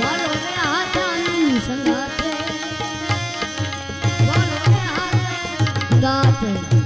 વાલો રે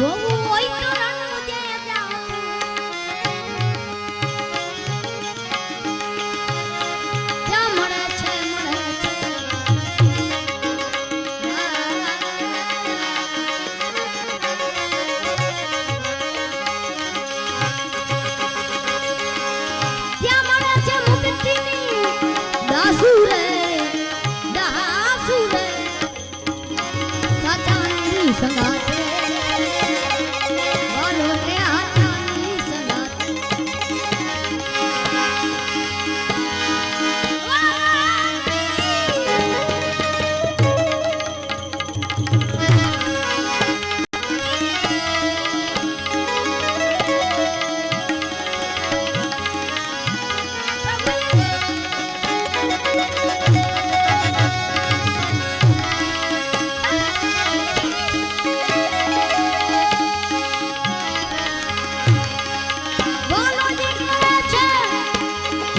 萝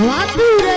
Wahoo!